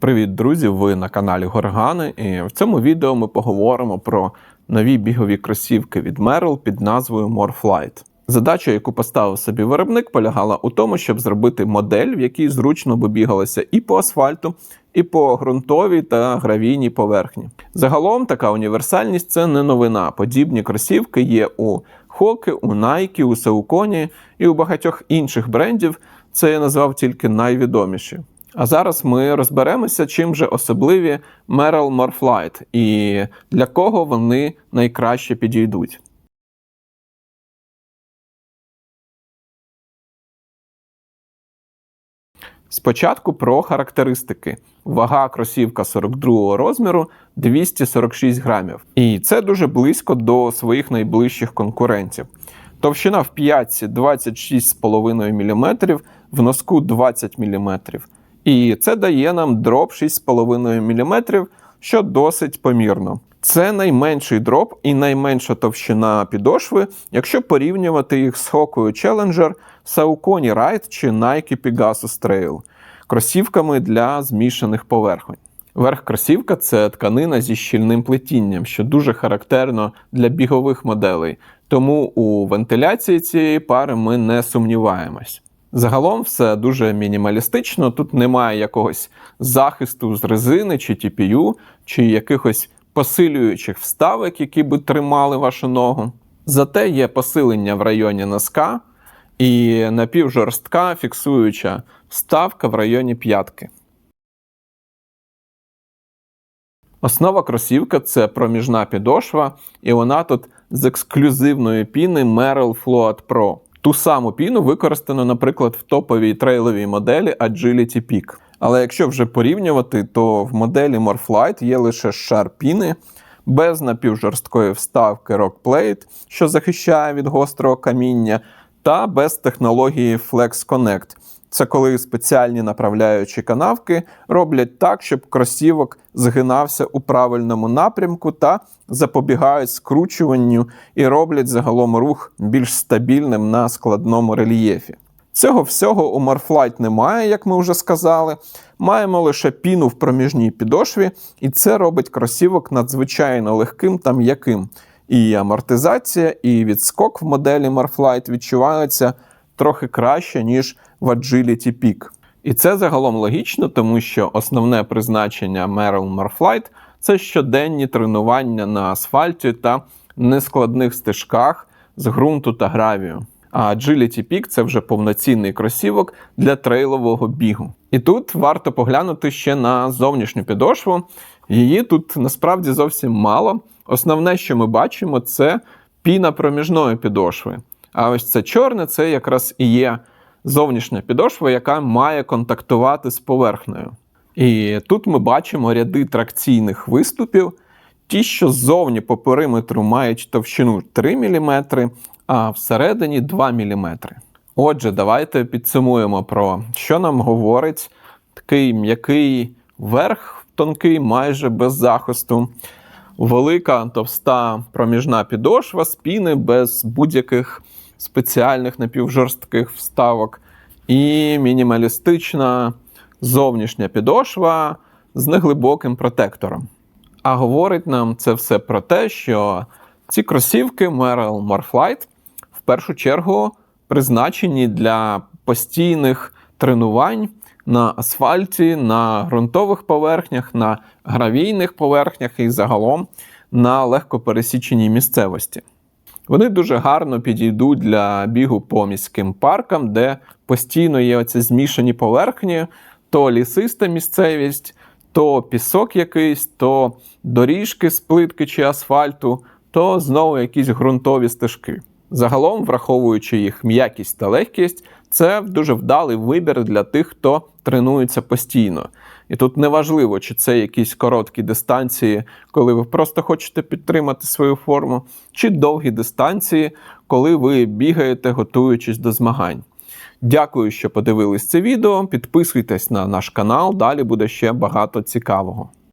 Привіт, друзі! Ви на каналі Горгани, і в цьому відео ми поговоримо про нові бігові кросівки від Merrell під назвою Morflight. Задача, яку поставив собі виробник, полягала у тому, щоб зробити модель, в якій зручно би бігалося і по асфальту, і по ґрунтовій та гравійній поверхні. Загалом така універсальність це не новина. Подібні кросівки є у Хоки, у Nike, у Saucony і у багатьох інших брендів. Це я назвав тільки найвідоміші. А зараз ми розберемося, чим же особливі Merrell Morflight і для кого вони найкраще підійдуть. Спочатку про характеристики. Вага кросівка 42 розміру 246 грамів. І це дуже близько до своїх найближчих конкурентів. Товщина в п'ятці 26,5 мм, в носку 20 мм. І це дає нам дроп 6,5 мм, що досить помірно. Це найменший дроп і найменша товщина підошви, якщо порівнювати їх з Hoka Challenger, Saucony Ride чи Nike Pegasus Trail, кросівками для змішаних поверхонь. Верх кросівка це тканина зі щільним плетінням, що дуже характерно для бігових моделей, тому у вентиляції цієї пари ми не сумніваємось. Загалом все дуже мінімалістично, тут немає якогось захисту з резини чи TPU, чи якихось посилюючих вставок, які би тримали вашу ногу. Зате є посилення в районі носка і напівжорстка фіксуюча вставка в районі п'ятки. Основа кросівка це проміжна підошва, і вона тут з ексклюзивної піни Merrell Float Pro. Ту саму піну використано, наприклад, в топовій трейловій моделі Agility Peak. Але якщо вже порівнювати, то в моделі Morflight є лише шар піни без напівжорсткої вставки Rockplate, що захищає від гострого каміння, та без технології Flex Connect. Це коли спеціальні направляючі канавки роблять так, щоб кросівок згинався у правильному напрямку та запобігають скручуванню і роблять загалом рух більш стабільним на складному рельєфі. Цього всього у Morflight немає, як ми вже сказали. Маємо лише піну в проміжній підошві, і це робить кросівок надзвичайно легким та м'яким. І амортизація, і відскок в моделі Morflight відчуваються трохи краще, ніж в Agility Peak. І це загалом логічно, тому що основне призначення Merrell Morflight – це щоденні тренування на асфальті та нескладних стежках з ґрунту та гравію. А Agility Peak – це вже повноцінний кросівок для трейлового бігу. І тут варто поглянути ще на зовнішню підошву. Її тут насправді зовсім мало. Основне, що ми бачимо, це піна проміжної підошви. А ось це чорне це якраз і є зовнішня підошва, яка має контактувати з поверхнею. І тут ми бачимо ряди тракційних виступів. Ті, що ззовні по периметру мають товщину 3 мм, а всередині 2 мм. Отже, давайте підсумуємо про що нам говорить такий м'який верх, тонкий, майже без захисту. Велика товста проміжна підошва спіни без будь-яких спеціальних напівжорстких вставок, і мінімалістична зовнішня підошва з неглибоким протектором. А говорить нам це все про те, що ці кросівки Merrell Morflight в першу чергу призначені для постійних тренувань на асфальті, на ґрунтових поверхнях, на гравійних поверхнях і загалом на легкопересіченій місцевості. Вони дуже гарно підійдуть для бігу по міським паркам, де постійно є оці змішані поверхні, то лісиста місцевість, то пісок якийсь, то доріжки з плитки чи асфальту, то знову якісь ґрунтові стежки. Загалом, враховуючи їх м'якість та легкість, це дуже вдалий вибір для тих, хто тренується постійно. І тут неважливо, чи це якісь короткі дистанції, коли ви просто хочете підтримати свою форму, чи довгі дистанції, коли ви бігаєте, готуючись до змагань. Дякую, що подивились це відео. Підписуйтесь на наш канал, далі буде ще багато цікавого.